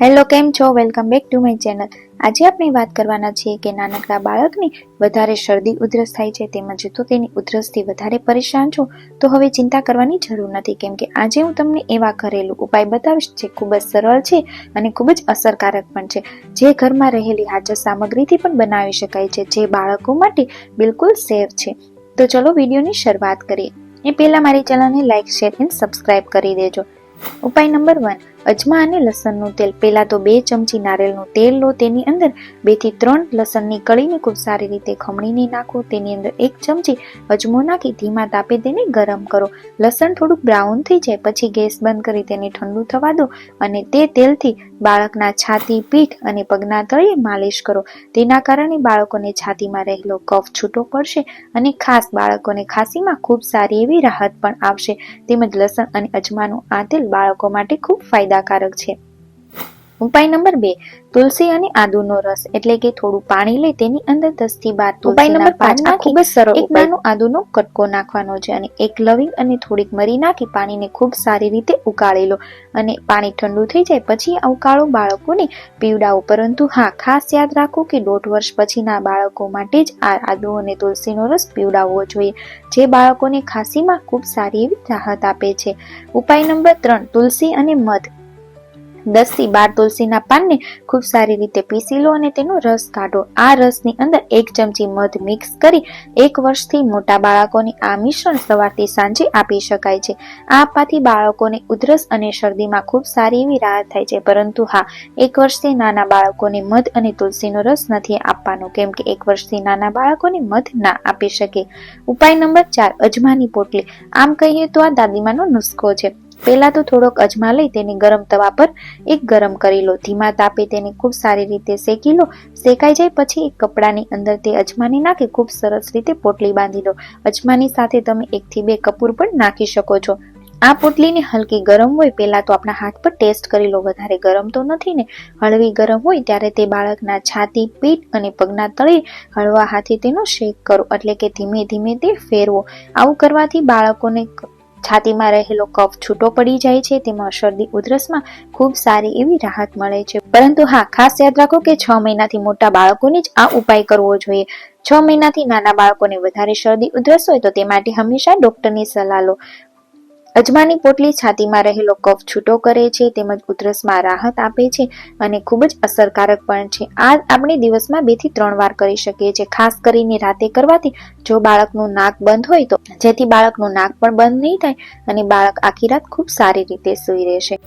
Hello, કેમ છો? Welcome back to my channel. આજે આપણે વાત કરવાના છીએ કે નાનકડા બાળકને વધારે શરદી, ઉધરસ થાય છે તેમજ જો તેની ઉધરસથી વધારે પરેશાન છો, તો હવે ચિંતા કરવાની જરૂર નથી. કેમ કે આજે હું તમને એવા ઘરેલું ઉપાય બતાવીશ જે ખૂબ જ સરળ છે અને ખૂબ જ અસરકારક પણ છે. જે ઘરમાં રહેલી હાજર સામગ્રીથી પણ બનાવી શકાય છે, જે બાળકો માટે બિલકુલ સેફ છે. તો ચલો, વિડીયોની શરૂઆત કરીએ. એ પહેલાં મારી ચેનલને લાઇક શેર, એન્ડ સબસ્ક્રાઇબ કરી દેજો. ઉપાય નંબર વન અજમા અને લસણનું તેલ. પહેલાં તો બે ચમચી નારિયેળનું તેલ લો, તેની અંદર બેથી ત્રણ લસણની કળીને ખૂબ સારી રીતે ખમણીને નાખો. તેની અંદર એક ચમચી અજમો નાખી ધીમા તાપે તેને ગરમ કરો. લસણ થોડુંક બ્રાઉન થઈ જાય, પછી ગેસ બંધ કરી તેને ઠંડુ થવા દો અને તે તેલથી બાળકના છાતી, પીઠ અને પગના તળિયે માલિશ કરો. તેના કારણે બાળકોને છાતીમાં રહેલો કફ છૂટો પડશે અને ખાસ બાળકોને ખાંસીમાં ખૂબ સારી એવી રાહત પણ આવશે. તેમજ લસણ અને અજમાનું આ તેલ બાળકો માટે ખૂબ ફાયદાકારક છે. ઉપાય નંબર બે તુલસી અને આદુનો રસ એટલે કે થોડું પાણી લઈ તેની અંદર દસથી બાર ઉપાય નંબર પાંચ ખૂબ જ સરળ એક નાનો આદુનો કટકો નાખવાનો છે અને એક લવિંગ અને થોડીક મરી નાખી પાણીને ખૂબ સારી રીતે ઉકાળી લો. અને પાણી ઠંડુ થઈ જાય પછી આ ઉકાળો બાળકોને પીવડાવો. પરંતુ હા ખાસ યાદ રાખો કે દોઢ વર્ષ પછીના બાળકો માટે જ આ આદુ અને તુલસીનો રસ પીવડાવવો જોઈએ. જે બાળકોને ખાંસીમાં ખૂબ સારી એવી રાહત આપે છે. ઉપાય નંબર ત્રણ તુલસી અને મધ. દસથી બાર તુલસીના પાનને ખૂબ સારી રીતે પીસી લો અને તેનો રસ કાઢો. આ રસની અંદર એક ચમચી મધ મિક્સ કરી એક વર્ષથી મોટા બાળકોને આ મિશ્રણ સવારથી સાંજે આપી શકાય છે. આ આપવાથી બાળકોને ઉધરસ અને શરદીમાં ખૂબ સારી એવી રાહત થાય છે. પરંતુ હા, એક વર્ષથી નાના બાળકોને મધ અને તુલસીનો રસ નથી આપવાનો, કેમ કે એક વર્ષથી નાના બાળકોને મધ ના આપી શકે. ઉપાય નંબર ચાર, અજમાની પોટલી. આમ કહીએ તો આ દાદીમાનો નુસ્ખો છે. પહેલા તો થોડોક અજમા લઈ તેને ગરમ તવા પર એક ગરમ કરી લો ધીમા તાપે તેને ખૂબ સારી રીતે શેકી લો. શેકાઈ જાય પછી એક કપડાની અંદર તે અજમાને નાખી ખૂબ સરસ રીતે પોટલી બાંધી લો. અજમાની સાથે તમે એકથી બે કપૂર પણ નાખી શકો છો. આ પોટલીને હલકી ગરમ હોય પહેલાં તો આપણા હાથ પર ટેસ્ટ કરી લો. વધારે ગરમ તો નથી ને. હળવી ગરમ હોય ત્યારે તે બાળકના છાતી, પીઠ અને પગના તળે હળવા હાથે તેનો શેક કરો. એટલે કે ધીમે ધીમે તે ફેરવો. આવું કરવાથી બાળકોને છાતીમાં રહેલો કફ છૂટો પડી જાય છે, તેમાં શરદી, ઉધરસમાં ખૂબ સારી એવી રાહત મળે છે. પરંતુ હા, ખાસ યાદ રાખો કે છ મહિનાથી મોટા બાળકોને જ આ ઉપાય કરવો જોઈએ. છ મહિનાથી નાના બાળકોને વધારે શરદી, ઉધરસ હોય તો તે માટે હંમેશા ડોક્ટરની સલાહ લો. અજમાની પોટલી છાતીમાં રહેલો કફ છૂટો કરે છે, તેમજ ઉધરસમાં રાહત આપે છે અને ખૂબ જ અસરકારક પણ છે. આ આપણે દિવસમાં બેથી ત્રણ વાર કરી શકીએ છીએ. ખાસ કરીને રાતે કરવાથી જો બાળકનું નાક બંધ હોય તો. જેથી બાળકનું નાક પણ બંધ નહીં થાય અને બાળક આખી રાત ખૂબ સારી રીતે સૂઈ રહેશે.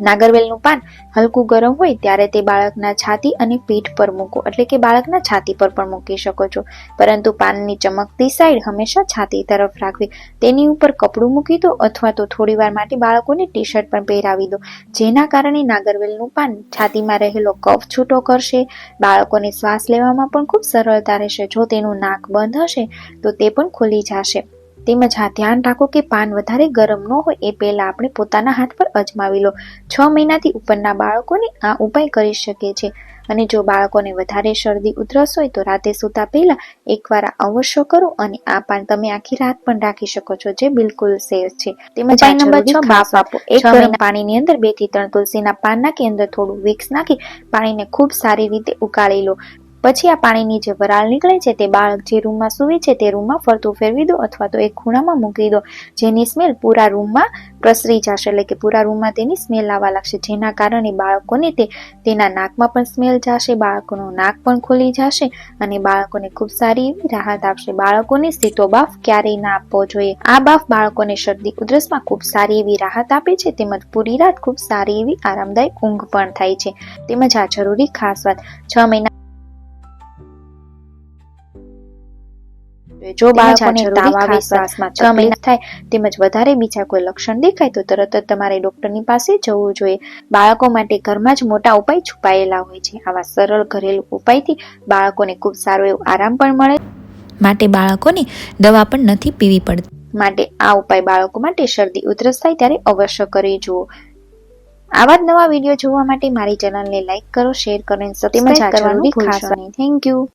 નાગરવેલનું પાન હલકું ગરમ હોય ત્યારે તે બાળકના છાતી અને પીઠ પર મૂકો. એટલે કે બાળકના છાતી પર પણ મૂકી શકો છો. પરંતુ પાનની ચમકતી સાઈડ હંમેશા છાતી તરફ રાખવી. તેની ઉપર કપડું મૂકી દો અથવા તો થોડીવાર માટે બાળકોને ટી શર્ટ પણ પહેરાવી દો. જેના કારણે નાગરવેલનું પાન છાતીમાં રહેલો કફ છૂટો કરશે. બાળકોને શ્વાસ લેવામાં પણ ખૂબ સરળતા રહેશે. જો તેનું નાક બંધ હશે, તો તે પણ ખુલી જશે. તેમજ હા ધ્યાન રાખો કે પાન વધારે ગરમ ન હોય એ પહેલા આપણે પોતાના હાથ પર અજમાવી લો. છ મહિનાથી ઉપરના બાળકોને આ ઉપાય કરી શકે છે. અને જો બાળકોને વધારે શરદી ઉધરસ હોય તો રાતે સૂતા પહેલાં એકવાર અવશ્ય કરો અને આ પાન તમે આખી રાત પણ રાખી શકો છો જે બિલકુલ સેફ છે. તેમજ ઉપાય નંબર છ બાફ આપો. એક ગરમ પાણીની અંદર બેથી ત્રણ તુલસીના પાન નાખી અંદર થોડું વિક્સ નાખી પાણીને ખૂબ સારી રીતે ઉકાળી લો. પછી આ પાણીની જે વરાળ નીકળે છે, તે બાળક જે રૂમમાં સૂવે છે તે રૂમમાં ફરતું ફેરવી દો અથવા તો એક ખૂણામાં મૂકી દો, જેની સ્મેલ પૂરા રૂમમાં પ્રસરી જશે. એટલે કે પૂરા રૂમમાં તેની સ્મેલ આવવા લાગશે, જેના કારણે બાળકોને તે, તેના નાકમાં પણ સ્મેલ જશે, બાળકોનું નાક પણ ખુલી જશે અને બાળકોને ખૂબ સારી એવી રાહત આપશે. બાળકોને સીધો બાફ ક્યારેય ના આપવો જોઈએ. આ બાફ બાળકોને શરદી, ઉધરસમાં ખૂબ સારી એવી રાહત આપે છે, તેમજ પૂરી રાત ખૂબ સારી એવી આરામદાયક ઊંઘ પણ થાય છે. તેમજ આ જરૂરી ખાસ વાત, છ મહિના જો બાળકોને તાવ આવે શ્વાસમાં છ થાય તેમજ વધારે બીજા કોઈ લક્ષણ દેખાય તો તરત જ તમારે ડોક્ટરની પાસે જવું જોઈએ. બાળકો માટે ઘરમાં જ મોટા ઉપાય છુપાયેલા હોય છે. આવા સરળ ઘરેલું ઉપાયથી બાળકોને ખૂબ સારો એવો આરામ પણ મળે માટે બાળકોને દવા પણ નથી પીવી પડતી. માટે આ ઉપાય બાળકો માટે શરદી ઉધરસ થાય ત્યારે અવશ્ય કરી જુઓ. આવા જ નવા વીડિયો જોવા માટે મારી ચેનલને લાઈક કરો શેર કરો અને સબસ્ક્રાઇબ કરવાનું ભૂલશો નહીં. Thank you.